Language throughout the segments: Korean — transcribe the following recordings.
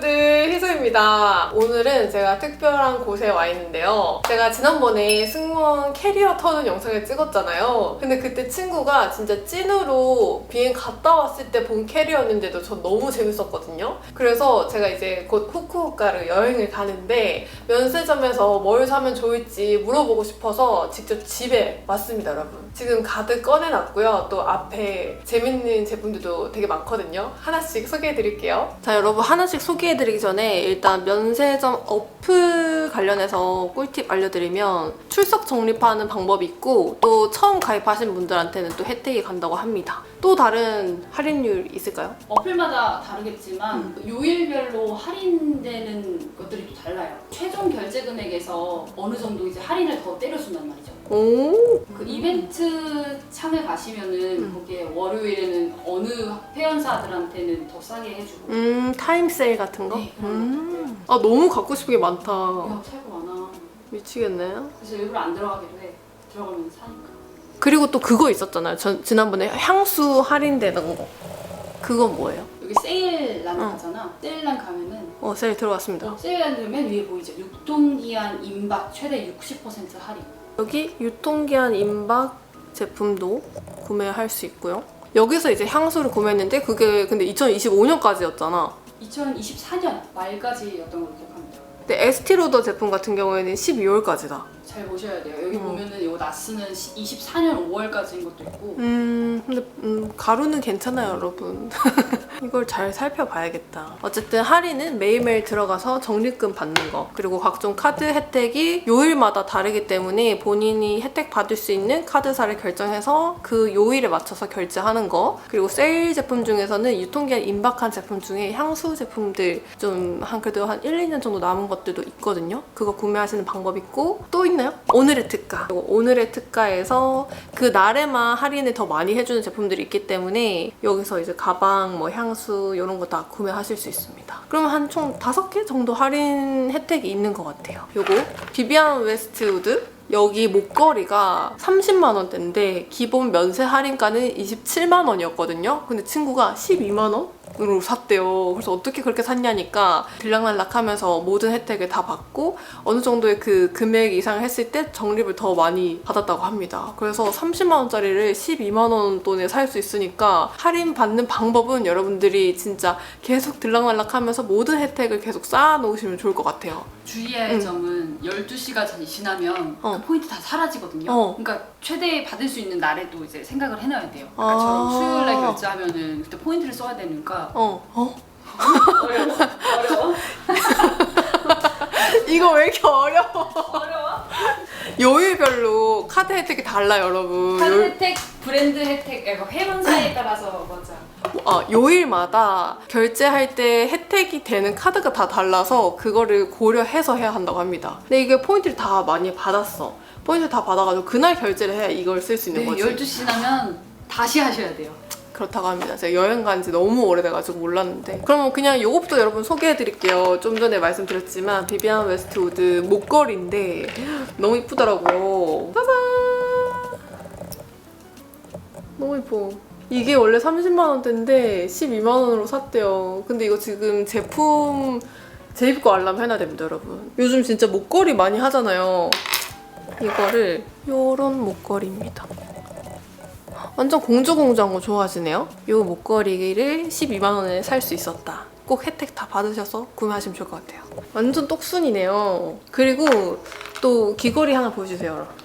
웨 희소입니다. 오늘은 제가 특별한 곳에 와 있는데요. 제가 지난번에 승무원 캐리어 터는 영상을 찍었잖아요. 근데 그때 친구가 진짜 찐으로 비행 갔다 왔을 때 본 캐리어였는데도 전 너무 재밌었거든요. 그래서 제가 이제 곧 후쿠오카를 여행을 가는데 면세점에서 뭘 사면 좋을지 물어보고 싶어서 직접 집에 왔습니다, 여러분. 지금 가득 꺼내놨고요. 또 앞에 재밌는 제품들도 되게 많거든요. 하나씩 소개해드릴게요. 자, 여러분 하나씩 소개해드리기 전에 일단 면세점 어플 관련해서 꿀팁 알려드리면 출석 적립하는 방법이 있고 또 처음 가입하신 분들한테는 또 혜택이 간다고 합니다. 또 다른 할인율 있을까요? 어플마다 다르겠지만 요일별로 할인되는 것들이 또 달라요. 최종 결제 금액에서 어느 정도 이제 할인을 더 때려준단 말이죠. 오, 그 이벤트 창에 가시면은 음. 거기에 월요일에는 어느 회원사들한테는 더 싸게 해주고 음, 타임세일 같은 거? 네, 그런 음. 아, 너무 갖고 싶은 게 많다. 야 최고 많아. 미치겠네. 그래서 일부러 안 들어가기도 해. 들어가면 사니까. 그리고 또 그거 있었잖아요. 전 지난번에 향수 할인되는 거. 그건 뭐예요? 여기 세일란 어. 가잖아. 세일란 가면은 어, 세일 들어왔습니다. 세일란 들면 위에 보이죠. 유통기한 임박 최대 60% 할인. 여기 유통기한 임박 제품도 구매할 수 있고요. 여기서 이제 향수를 구매했는데 그게 근데 2025년까지였잖아. 2024년 말까지였던 걸로 기억합니다. 근데 에스티로더 제품 같은 경우에는 12월까지다. 잘 보셔야 돼요. 여기 음. 보면은 이거 나스는 24년 5월까지인 것도 있고 음, 근데 음, 가루는 괜찮아요, 여러분. 이걸 잘 살펴봐야겠다. 어쨌든 할인은 매일매일 들어가서 적립금 받는 거, 그리고 각종 카드 혜택이 요일마다 다르기 때문에 본인이 혜택 받을 수 있는 카드사를 결정해서 그 요일에 맞춰서 결제하는 거, 그리고 세일 제품 중에서는 유통기한 임박한 제품 중에 향수 제품들 좀 한 그래도 한 1, 2년 정도 남은 것들도 있거든요. 그거 구매하시는 방법 있고 또 있 나요? 오늘의 특가. 오늘의 특가에서 그 날에만 할인을 더 많이 해주는 제품들이 있기 때문에 여기서 이제 가방, 뭐 향수 이런 거 다 구매하실 수 있습니다. 그러면 한총 다섯 개 정도 할인 혜택이 있는 것 같아요. 요거 비비안 웨스트우드 여기 목걸이가 30만 원대인데 기본 면세 할인가는 27만 원이었거든요. 근데 친구가 12만 원 으로 샀대요. 그래서 어떻게 그렇게 샀냐니까 들락날락하면서 모든 혜택을 다 받고 어느 정도의 그 금액 이상 했을 때 적립을 더 많이 받았다고 합니다. 그래서 30만 원짜리를 12만 원 돈에 살 수 있으니까 할인 받는 방법은 여러분들이 진짜 계속 들락날락하면서 모든 혜택을 계속 쌓아 놓으시면 좋을 것 같아요. 주의해야 할 음. 점은 12시가 지나면 어. 그 포인트 다 사라지거든요. 어. 그러니까 최대 받을 수 있는 날에도 이제 생각을 해놔야 돼요. 아. 아까처럼 수요일에 결제하면은 그때 포인트를 써야 되니까 어, 어? 어려워. 어려워. 이거 왜 이렇게 어려워? 어려워. 요일별로 카드 혜택이 달라요, 여러분. 카드 요, 혜택, 브랜드 혜택, 그러니까 회원사에 따라서 맞아. 아, 요일마다 결제할 때 혜택이 되는 카드가 다 달라서 그거를 고려해서 해야 한다고 합니다. 근데 이게 포인트를 다 많이 받았어. 포인트 다 받아가지고 그날 결제를 해야 이걸 쓸 수 있는 네, 거지. 12시 지나면 다시 하셔야 돼요. 그렇다고 합니다. 제가 여행 간 지 너무 오래돼가지고 몰랐는데. 그러면 그냥 요것부터 여러분 소개해드릴게요. 좀 전에 말씀드렸지만 비비안 웨스트우드 목걸이인데 너무 이쁘더라고요. 짜잔! 너무 이뻐. 이게 원래 30만 원대인데 12만 원으로 샀대요. 근데 이거 지금 제품 재입고 알람 해놔야 됩니다, 여러분. 요즘 진짜 목걸이 많이 하잖아요. 이거를 요런 목걸이입니다. 완전 공주공주한 거 좋아하시네요. 이 목걸이를 12만 원에 살 수 있었다. 꼭 혜택 다 받으셔서 구매하시면 좋을 것 같아요. 완전 똑순이네요. 그리고 또 귀걸이 하나 보여주세요. 여러분.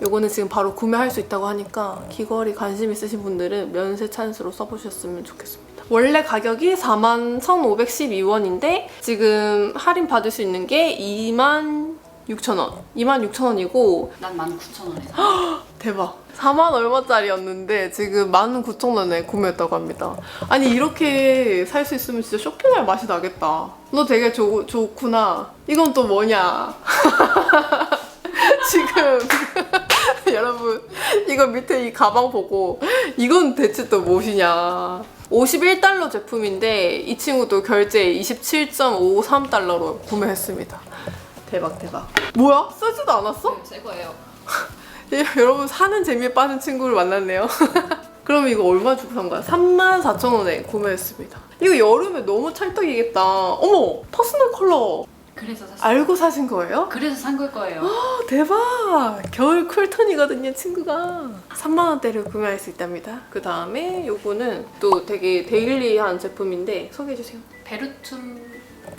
요거는 지금 바로 구매할 수 있다고 하니까 귀걸이 관심 있으신 분들은 면세 찬스로 써보셨으면 좋겠습니다. 원래 가격이 41,512원인데 지금 할인 받을 수 있는 게 26,000원. 26,000원이고 난 19,000원에 대박. 4만 얼마짜리였는데 지금 19,000원에 구매했다고 합니다. 아니 이렇게 살 수 있으면 진짜 쇼핑할 맛이 나겠다. 너 되게 좋, 좋구나. 이건 또 뭐냐. 지금 여러분 이거 밑에 이 가방 보고 이건 대체 또 무엇이냐. 51달러 제품인데 이 친구도 결제 27.53달러로 구매했습니다. 대박 대박. 뭐야? 쓰지도 않았어? 새 거예요. 예, 여러분 사는 재미에 빠진 친구를 만났네요. 그럼 이거 얼마 주고 산 거야? 34,000원에 구매했습니다. 이거 여름에 너무 찰떡이겠다. 어머! 퍼스널 컬러 그래서 샀어요. 알고 사신 거예요? 그래서 산 걸 거예요. 아, 대박! 겨울 쿨톤이거든요, 친구가. 3만원대를 구매할 수 있답니다. 그 다음에 요거는 또 되게 데일리한 제품인데 소개해주세요. 베르툼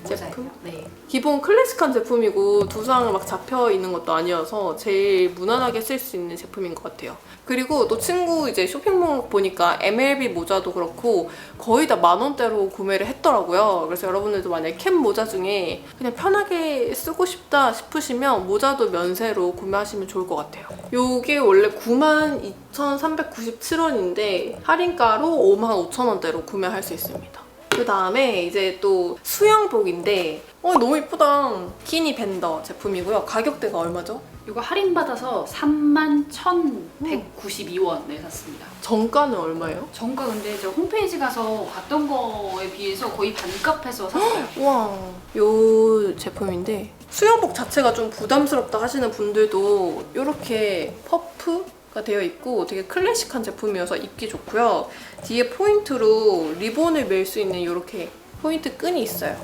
제품? 네. 기본 클래식한 제품이고 두상 막 잡혀 있는 것도 아니어서 제일 무난하게 쓸 수 있는 제품인 것 같아요. 그리고 또 친구 이제 쇼핑몰 보니까 MLB 모자도 그렇고 거의 다 만 원대로 구매를 했더라고요. 그래서 여러분들도 만약에 캡 모자 중에 그냥 편하게 쓰고 싶다 싶으시면 모자도 면세로 구매하시면 좋을 것 같아요. 요게 원래 92,397원인데 할인가로 55,000원대로 구매할 수 있습니다. 그 다음에 이제 또 수영복인데 어 너무 이쁘다 키니 밴더 제품이고요 가격대가 얼마죠? 이거 할인 받아서 31,192원에 샀습니다. 정가는 얼마예요? 정가 근데 저 홈페이지 가서 봤던 거에 비해서 거의 반값해서 샀어요. 우와 요 제품인데 수영복 자체가 좀 부담스럽다 하시는 분들도 이렇게 퍼프 가 되어 있고 되게 클래식한 제품이어서 입기 좋고요. 뒤에 포인트로 리본을 멜 수 있는 이렇게 포인트 끈이 있어요.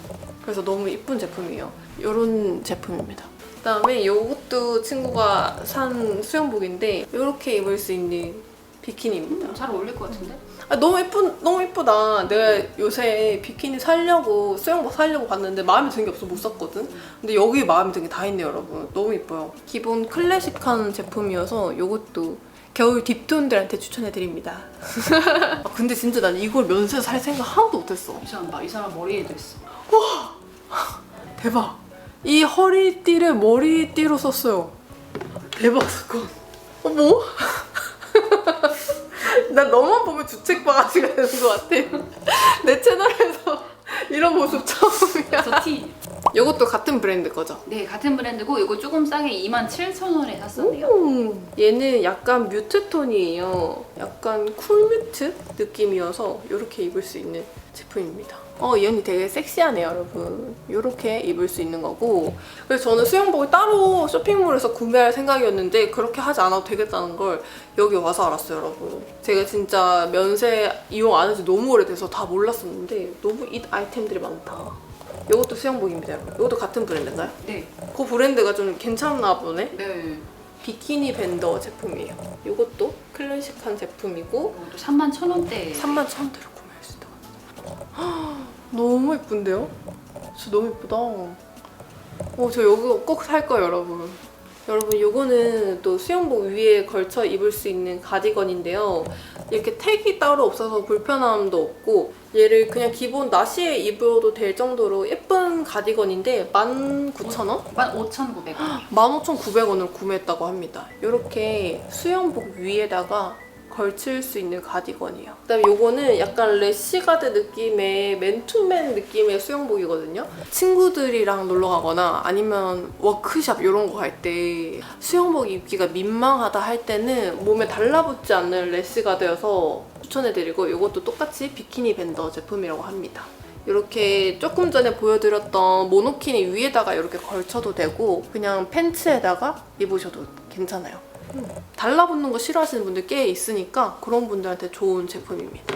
그래서 너무 이쁜 제품이에요. 이런 제품입니다. 그다음에 이것도 친구가 산 수영복인데 이렇게 입을 수 있는 비키니입니다. 잘 어울릴 것 같은데? 아, 너무 예쁜 너무 예쁘다. 내가 요새 비키니 살려고 수영복 살려고 봤는데 마음에 드는 게 없어 못 샀거든. 근데 여기 마음에 드는 게 다 있네요, 여러분. 너무 예뻐요. 기본 클래식한 제품이어서 이것도 겨울 딥톤들한테 추천해 드립니다. 아, 근데 진짜 난 이걸 면세 살 생각 하나도 못했어. 이 사람 봐, 이 사람 머리에도 있어. 대박. 이 허리띠를 머리띠로 썼어요. 대박 사건. 어머? 나 너만 보면 주책 바가지가 되는 것 같아. 내 채널에서 이런 모습 처음이야. 저 티. 이것도 같은 브랜드 거죠? 네, 같은 브랜드고 이거 조금 싸게 27,000원에 샀었네요. 오, 얘는 약간 뮤트 톤이에요. 약간 쿨 뮤트 느낌이어서 이렇게 입을 수 있는 제품입니다. 어, 이 언니 되게 섹시하네요, 여러분. 이렇게 입을 수 있는 거고. 그래서 저는 수영복을 따로 쇼핑몰에서 구매할 생각이었는데 그렇게 하지 않아도 되겠다는 걸 여기 와서 알았어요, 여러분. 제가 진짜 면세 이용 안 한 지 너무 오래돼서 다 몰랐었는데 너무 이 아이템들이 많다. 이것도 수영복입니다, 여러분. 이것도 같은 브랜드인가요? 네. 그 브랜드가 좀 괜찮나 보네. 네. 비키니 밴더 제품이에요. 이것도 클래식한 제품이고 이것도 31,000원대. 3만 1,000원대로 구매할 수 있다고 합니다. 너무 예쁜데요? 진짜 너무 예쁘다. 어, 저 이거 꼭 살 거예요, 여러분. 여러분, 이거는 또 수영복 위에 걸쳐 입을 수 있는 가디건인데요. 이렇게 택이 따로 없어서 불편함도 없고 얘를 그냥 기본 나시에 입어도 될 정도로 예쁜 가디건인데 19,000원? 15,900원. 15,900원을 구매했다고 합니다. 이렇게 수영복 위에다가 걸칠 수 있는 가디건이에요. 그다음에 요거는 약간 래시가드 느낌의 맨투맨 느낌의 수영복이거든요. 친구들이랑 놀러 가거나 아니면 워크샵 이런 거 갈 때 수영복 입기가 민망하다 할 때는 몸에 달라붙지 않는 래시가드여서 추천해드리고 이것도 똑같이 비키니 밴더 제품이라고 합니다. 이렇게 조금 전에 보여드렸던 모노키니 위에다가 이렇게 걸쳐도 되고 그냥 팬츠에다가 입으셔도 괜찮아요. 음, 달라붙는 거 싫어하시는 분들 꽤 있으니까 그런 분들한테 좋은 제품입니다.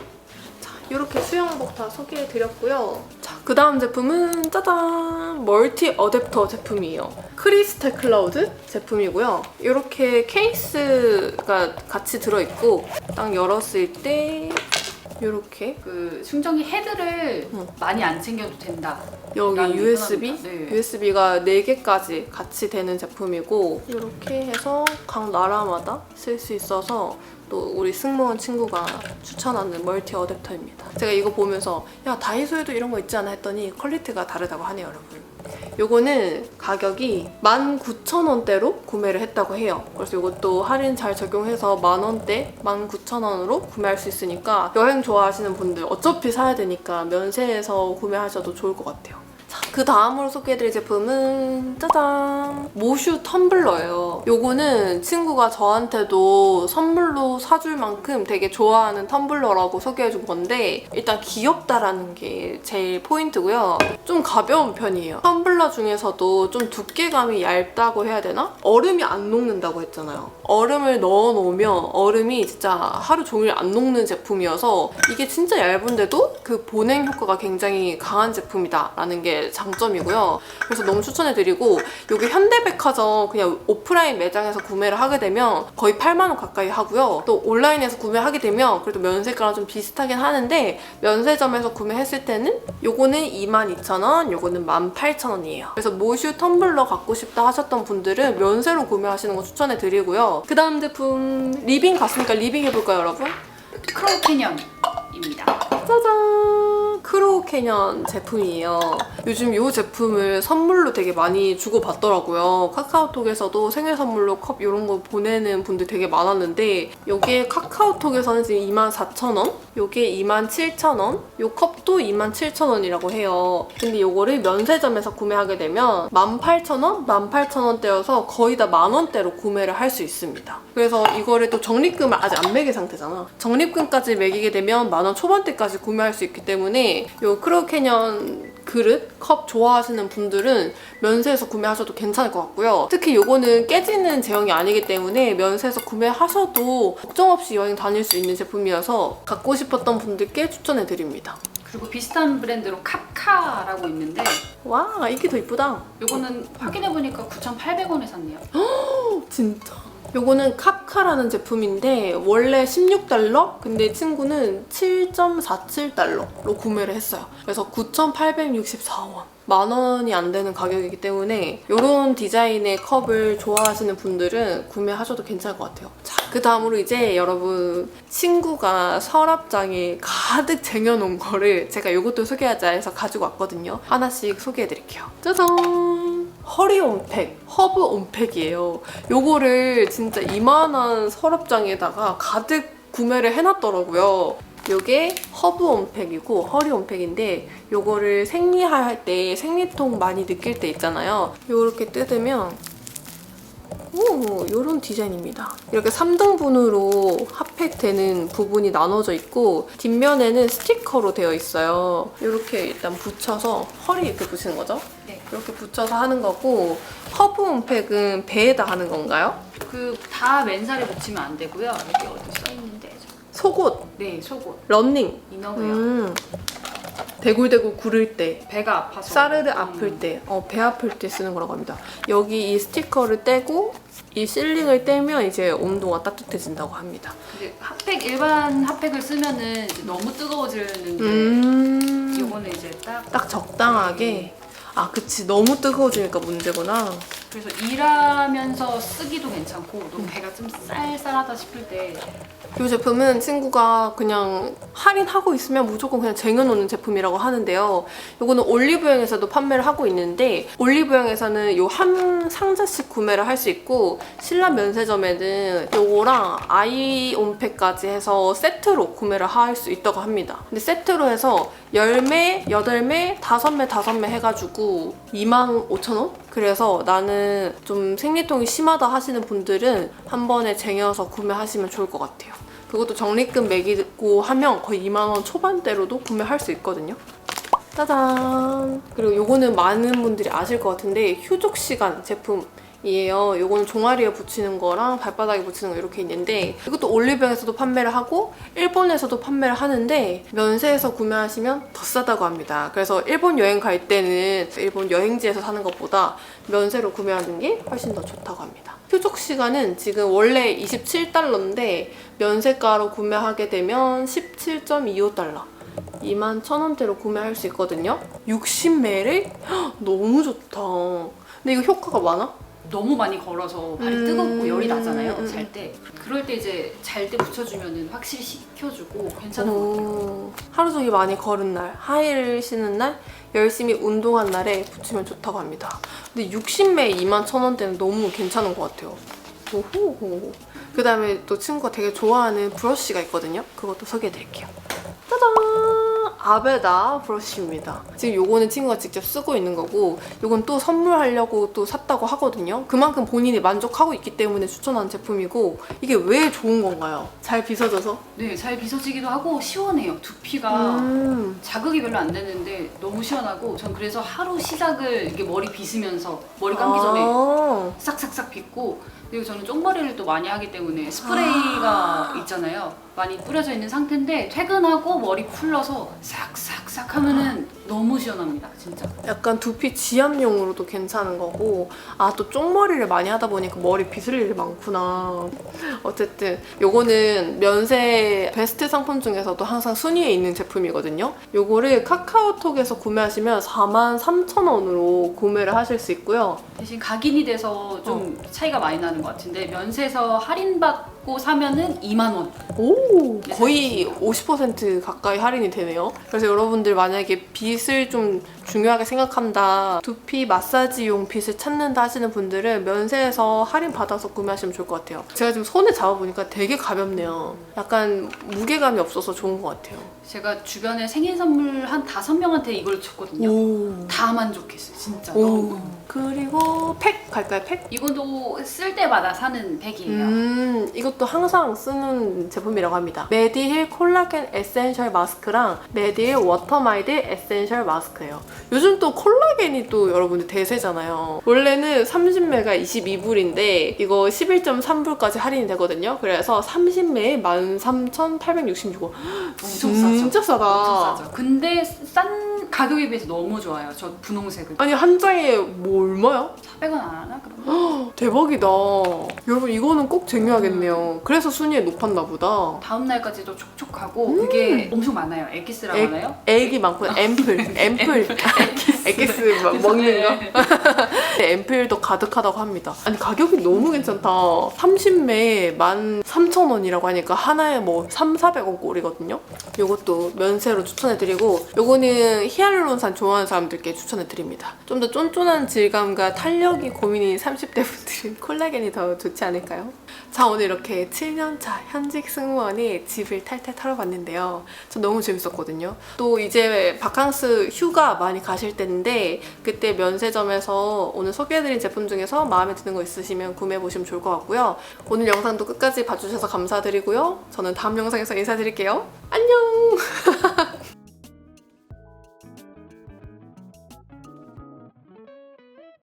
자, 이렇게 수영복 다 소개해드렸고요. 자, 그 다음 제품은 짜잔! 멀티 어댑터 제품이에요. 크리스탈 클라우드 제품이고요. 이렇게 케이스가 같이 들어있고 딱 열었을 때 이렇게 그 충전기 헤드를 응. 많이 안 챙겨도 된다. 여기 USB? 네. USB가 4개까지 같이 되는 제품이고 이렇게 해서 각 나라마다 쓸 수 있어서 또 우리 승무원 친구가 추천하는 멀티 어댑터입니다. 제가 이거 보면서 야 다이소에도 이런 거 있지 않아 했더니 퀄리티가 다르다고 하네요 여러분. 요거는 가격이 19,000원대로 구매를 했다고 해요. 그래서 이것도 할인 잘 적용해서 만원대 19,000원으로 구매할 수 있으니까 여행 좋아하시는 분들 어차피 사야 되니까 면세에서 구매하셔도 좋을 것 같아요. 자, 그 다음으로 소개해드릴 제품은 짜잔 모슈 텀블러예요. 요거는 친구가 저한테도 선물로 사줄 만큼 되게 좋아하는 텀블러라고 소개해준 건데 일단 귀엽다라는 게 제일 포인트고요. 좀 가벼운 편이에요. 텀블러 중에서도 좀 두께감이 얇다고 해야 되나? 얼음이 안 녹는다고 했잖아요. 얼음을 넣어 놓으면 얼음이 진짜 하루 종일 안 녹는 제품이어서 이게 진짜 얇은데도 그 보냉 효과가 굉장히 강한 제품이다라는 게 장점이고요. 그래서 너무 추천해드리고 이게 현대백화점 그냥 오프라인 매장에서 구매를 하게 되면 거의 8만 원 가까이 하고요. 또 온라인에서 구매하게 되면 그래도 면세가랑 좀 비슷하긴 하는데 면세점에서 구매했을 때는 요거는 22,000원, 요거는 18,000원이에요. 그래서 모슈 텀블러 갖고 싶다 하셨던 분들은 면세로 구매하시는 거 추천해드리고요. 그 다음 제품 리빙 갔으니까 리빙 해볼까요, 여러분? 크로우 캐년입니다. 짜잔! 크로우 캐년 제품이에요. 요즘 이 제품을 선물로 되게 많이 주고받더라고요. 카카오톡에서도 생일 선물로 컵 이런 거 보내는 분들 되게 많았는데 이게 카카오톡에서는 지금 24,000원? 이게 27,000원? 이 컵도 27,000원이라고 해요. 근데 이거를 면세점에서 구매하게 되면 18,000원? 18,000원대여서 거의 다 만원대로 구매를 할 수 있습니다. 그래서 이거를 또 적립금을 아직 안 매긴 상태잖아. 적립금까지 매기게 되면 만원 초반대까지 구매할 수 있기 때문에 이 크로우 캐년 그릇, 컵 좋아하시는 분들은 면세에서 구매하셔도 괜찮을 것 같고요. 특히 이거는 깨지는 제형이 아니기 때문에 면세에서 구매하셔도 걱정 없이 여행 다닐 수 있는 제품이어서 갖고 싶었던 분들께 추천해드립니다. 그리고 비슷한 브랜드로 카카라고 있는데 와 이게 더 이쁘다. 요거는 확인해보니까 9,800원에 샀네요. 진짜. 요거는 카카라는 제품인데 원래 16달러? 근데 친구는 7.47달러로 구매를 했어요. 그래서 9,864원. 만 원이 안 되는 가격이기 때문에 이런 디자인의 컵을 좋아하시는 분들은 구매하셔도 괜찮을 것 같아요. 자, 그 다음으로 이제 여러분 친구가 서랍장에 가득 쟁여놓은 거를 제가 이것도 소개하자 해서 가지고 왔거든요. 하나씩 소개해드릴게요. 짜잔! 허리 온팩, 허브 온팩이에요. 요거를 진짜 이만한 서랍장에다가 가득 구매를 해놨더라고요. 요게 허브 온팩이고 허리 온팩인데 요거를 생리할 때 생리통 많이 느낄 때 있잖아요. 요렇게 뜯으면 오, 요런 디자인입니다. 이렇게 3등분으로 핫팩되는 부분이 나눠져 있고 뒷면에는 스티커로 되어 있어요. 이렇게 일단 붙여서 허리 이렇게 붙이는 거죠. 네. 이렇게 붙여서 하는 거고 허브 온팩은 배에다 하는 건가요? 그 다 맨살에 붙이면 안 되고요. 여기 어디 써 있는데. 속옷, 네, 속옷, 런닝, 이너웨어. 음, 대굴대굴 구를 때 배가 아파서. 싸르르 음. 아플 때, 어, 배 아플 때 쓰는 거라고 합니다. 여기 이 스티커를 떼고 이 실링을 떼면 이제 온도가 따뜻해진다고 합니다. 근데 핫팩 일반 핫팩을 쓰면은 이제 너무 뜨거워지는데 음, 이거는 이제 딱 딱 적당하게. 아, 그치. 너무 뜨거워지니까 문제구나. 그래서 일하면서 쓰기도 괜찮고 너무 배가 좀 쌀쌀하다 싶을 때 이 제품은 친구가 그냥 할인하고 있으면 무조건 그냥 쟁여놓는 제품이라고 하는데요. 이거는 올리브영에서도 판매를 하고 있는데 올리브영에서는 이 한 상자씩 구매를 할 수 있고 신라 면세점에는 이거랑 아이 온팩까지 해서 세트로 구매를 할 수 있다고 합니다. 근데 세트로 해서 10매, 8매, 5매, 5매 해가지고 25,000원? 그래서 나는 좀 생리통이 심하다 하시는 분들은 한 번에 쟁여서 구매하시면 좋을 것 같아요. 그것도 적립금 매기고 하면 거의 2만 원 초반대로도 구매할 수 있거든요. 짜잔! 그리고 요거는 많은 분들이 아실 것 같은데 휴족 시간 제품 이에요. 요거는 종아리에 붙이는 거랑 발바닥에 붙이는 거 이렇게 있는데 이것도 올리브영에서도 판매를 하고 일본에서도 판매를 하는데 면세에서 구매하시면 더 싸다고 합니다. 그래서 일본 여행 갈 때는 일본 여행지에서 사는 것보다 면세로 구매하는 게 훨씬 더 좋다고 합니다. 휴족 시간은 지금 원래 27달러인데 면세가로 구매하게 되면 17.25달러. 2만 1,000원대로 구매할 수 있거든요. 60매를? 너무 좋다. 근데 이거 효과가 많아? 너무 많이 걸어서 발이 음, 뜨겁고 열이 나잖아요 음, 음. 잘 때 그럴 때 이제 잘 때 붙여주면은 확실히 식혀주고 괜찮은 것 같아요 오, 하루 종일 많이 걸은 날, 하이를 신은 날, 열심히 운동한 날에 붙이면 좋다고 합니다. 근데 60매에 2만 1,000원대는 너무 괜찮은 것 같아요. 오호. 그 다음에 또 친구가 되게 좋아하는 브러쉬가 있거든요. 그것도 소개해드릴게요. 짜잔! 아베다 브러쉬입니다. 지금 요거는 친구가 직접 쓰고 있는 거고 요건 또 선물하려고 또 샀다고 하거든요. 그만큼 본인이 만족하고 있기 때문에 추천한 제품이고 이게 왜 좋은 건가요? 잘 빗어져서? 네, 잘 빗어지기도 하고 시원해요. 두피가 음. 자극이 별로 안 되는데 너무 시원하고 전 그래서 하루 시작을 이렇게 머리 빗으면서 머리 감기 전에 아. 싹싹싹 빗고 그리고 저는 쪽머리를 또 많이 하기 때문에 스프레이가 있잖아요. 많이 뿌려져 있는 상태인데 퇴근하고 머리 풀러서 싹싹싹 하면은 너무 시원합니다. 진짜. 약간 두피 지압용으로도 괜찮은 거고 아 또 쪽머리를 많이 하다 보니까 머리 빗을 일이 많구나 어쨌든 요거는 면세 베스트 상품 중에서도 항상 순위에 있는 제품이거든요 요거를 카카오톡에서 구매하시면 43,000원으로 구매를 하실 수 있고요 대신 각인이 돼서 좀 차이가 많이 나는 것 같은데 면세에서 할인받 고 사면은 2만 원. 오 거의 50% 가까이 할인이 되네요 그래서 여러분들 만약에 빗을 좀 중요하게 생각한다 두피 마사지용 빗을 찾는다 하시는 분들은 면세에서 할인 받아서 구매하시면 좋을 것 같아요 제가 지금 손에 잡아보니까 되게 가볍네요 약간 무게감이 없어서 좋은 것 같아요 제가 주변에 생일 선물 한 다섯 명한테 이걸 줬거든요. 오. 다 만족했어요, 진짜. 오. 너무. 그리고 팩 갈까요? 팩? 이것도 쓸 때마다 사는 팩이에요. 음, 이 것도 항상 쓰는 제품이라고 합니다. 메디힐 콜라겐 에센셜 마스크랑 메디힐 워터마이드 에센셜 마스크예요. 요즘 또 콜라겐이 또 여러분들 대세잖아요. 원래는 30매가 22불인데 이거 11.3불까지 할인이 되거든요. 그래서 30매에 13,866원. 엄청 싸죠. 진짜 싸다. 엄청 싸죠. 근데 싼 가격에 비해서 너무 좋아요. 저 분홍색은. 아니 한 장에 뭐 얼마야? 400원 안 하나? 그럼? 대박이다. 여러분 이거는 꼭 쟁여야겠네요. 그래서 순위에 높았나 보다. 다음 날까지도 촉촉하고 그게 엄청 많아요. 엑기스라 액- 많아요. 액이 많고 앰플, 앰플, 엑기스 막 먹는 거. 네. 앰플도 가득하다고 합니다. 아니 가격이 너무 괜찮다. 30매에 13,000원이라고 하니까 하나에 뭐 3, 400원 꼴이거든요. 요것도 면세로 추천해드리고 요거는 히알루론산 좋아하는 사람들께 추천해드립니다. 좀 더 쫀쫀한 질감과 탄력이 고민인 30대 분들은 콜라겐이 더 좋지 않을까요? 자 오늘 이렇게 7년차 현직 승무원이 집을 탈탈 털어봤는데요. 저 너무 재밌었거든요. 또 이제 바캉스 휴가 많이 가실 텐데 그때 면세점에서 오늘 소개해드린 제품 중에서 마음에 드는 거 있으시면 구매해보시면 좋을 것 같고요. 오늘 영상도 끝까지 봐주셔서 감사드리고요. 저는 다음 영상에서 인사드릴게요. 안녕!